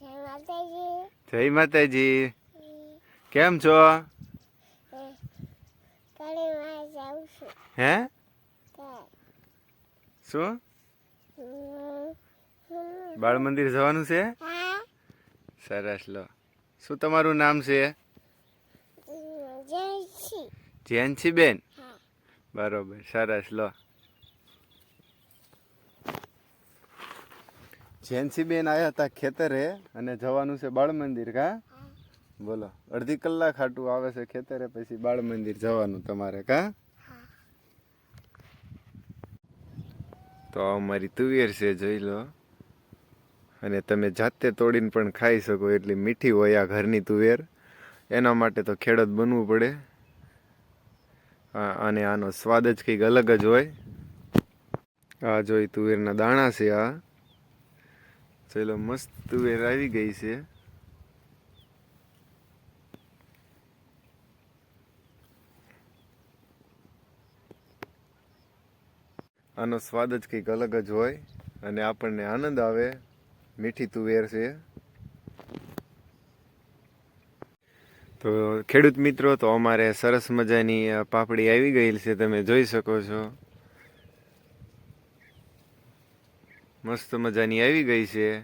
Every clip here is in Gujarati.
જય માતાજી. કેમ છો? હે? શું. બાળ મંદિર જવાનું છે? સરસ લો. શું તમારું નામ છે? હમ, જય બેન? બરોબર સરસ લો. જેન્સી બેન આવ્યા હતા ખેતરે અને જવાનું છે બાળ મંદિર કા? બોલો, અડધી કલાક હાટું આવે છે ખેતરે, પછી બાળ મંદિર જવાનું તમારે, કા? તો અમારી તુવેર છે, જોઈ લો. અને તમે જાતે તોડીને પણ ખાઈ શકો એટલી મીઠી હોય આ ઘરની તુવેર. એના માટે તો ખેડૂત બનવું પડે. અને આનો સ્વાદ જ કંઈક અલગ જ હોય. આ જોઈ તુવેરના દાણા છે, આ. ચલો મસ્ત તુવેર આવી ગઈ છે આનો સ્વાદ જ કંઈક અલગ જ હોય અને આપણને આનંદ આવે. મીઠી તુવેર છે. તો ખેડૂત મિત્રો, તો અમારે સરસ મજાની પાપડી આવી ગઈ છે, તમે જોઈ શકો છો. મસ્ત મજાની આવી ગઈ છે.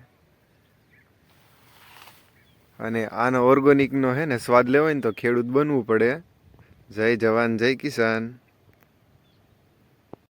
અને આનો ઓર્ગોનિકનો હે ને સ્વાદ લેવો ને તો ખેડૂત બનવું પડે. જય જવાન, જય કિસાન.